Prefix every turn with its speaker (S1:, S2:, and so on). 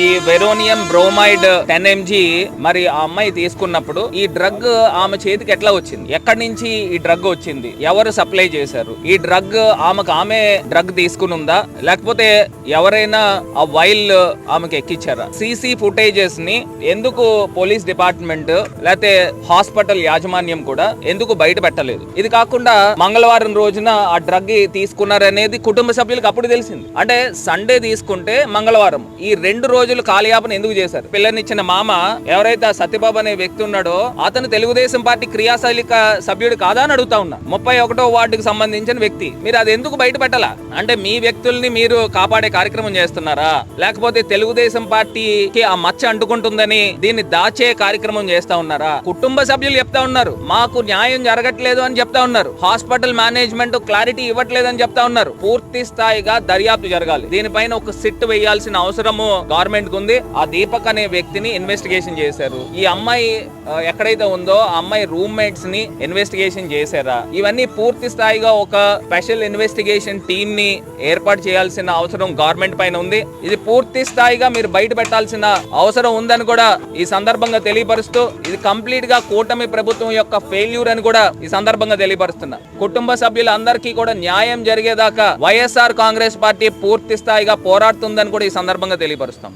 S1: ఈ వెరోనియం bromide ten MG మరి ఆ అమ్మాయి తీసుకున్నప్పుడు ఈ డ్రగ్ ఆమె చేతికి ఎట్లా వచ్చింది? ఎక్కడి నుంచి ఈ డ్రగ్ వచ్చింది? ఎవరు సప్లై చేశారు? ఈ డ్రగ్ ఆమెకు ఆమె డ్రగ్ తీసుకుని ఉందా లేకపోతే ఎవరైనా ఆ వైల్ ఆమెకు ఎక్కిచ్చారా? సీసీ ఫుటేజెస్ని ఎందుకు పోలీస్ డిపార్ట్మెంట్ లేకపోతే హాస్పిటల్ యాజమాన్యం కూడా ఎందుకు బయట పెట్టలేదు? ఇది కాకుండా మంగళవారం రోజున ఆ డ్రగ్ తీసుకున్నారనేది కుటుంబ సభ్యులకు అప్పుడు తెలిసింది. అంటే సండే తీసుకుంటే మంగళవారం. ఈ రెండు రోజులు కాలయాపన ఎందుకు చేశారు? పిల్లనిచ్చిన మామ ఎవరైతే ఆ సత్యబాబు అనే వ్యక్తి ఉన్నాడో అతను తెలుగుదేశం పార్టీ క్రియాశైలిక సభ్యుడు కాదా అని అడుగుతా ఉన్నా. ముప్పై ఒకటో వార్డుకు సంబంధించిన వ్యక్తి. మీరు అది ఎందుకు బయటపెట్టాలా? అంటే మీ వ్యక్తుల్ని మీరు కాపాడే కార్యక్రమం చేస్తున్నారా? లేకపోతే తెలుగుదేశం పార్టీకి ఆ మచ్చ అంటుకుంటుందని దీన్ని దాచే కార్యక్రమం చేస్తా ఉన్నారా? కుటుంబ సభ్యులు చెప్తా ఉన్నారు. మాకు న్యాయం జరగట్లేదు అని చెప్తా ఉన్నారు. హాస్పిటల్ మేనేజ్మెంట్ క్లారిటీ ఇవ్వట్లేదు అని చెప్తా ఉన్నారు. పూర్తి స్థాయిగా దర్యాప్తు జరగాలి. దీనిపైన ఒక సిట్ వేయాల్సిన అవసరము గవర్నమెంట్ కు ఉంది. ఆ దీపక్ అనే వ్యక్తిని ఇన్వెస్టిగేషన్ చేశారు. ఈ అమ్మాయి ఎక్కడైతే ఉందో ఆ అమ్మాయి రూమ్మేట్స్ని ఇన్వెస్టిగేషన్ చేశారా? ఇవన్నీ పూర్తి స్థాయిగా ఒక స్పెషల్ ఇన్వెస్టిగేషన్ టీమ్ని ఏర్పాటు చేయాల్సిన అవసరం గవర్నమెంట్ పైన ఉంది. ఇది పూర్తి స్థాయిగా మీరు బయట పెట్టాల్సిన అవసరం ఉందని కూడా ఈ సందర్భంగా తెలియపరుస్తూ ఇది కంప్లీట్గా కూటమి ప్రభుత్వం యొక్క ఫెయిల్యూర్ అని కూడా ఈ సందర్భంగా తెలియపరుస్తున్నా. కుటుంబ సభ్యులందరికీ కూడా న్యాయం జరిగేదాకా వైఎస్ఆర్ కాంగ్రెస్ పార్టీ పూర్తి స్థాయిగా పోరాడుతుందని కూడా ఈ సందర్భంగా తెలియపరుస్తాం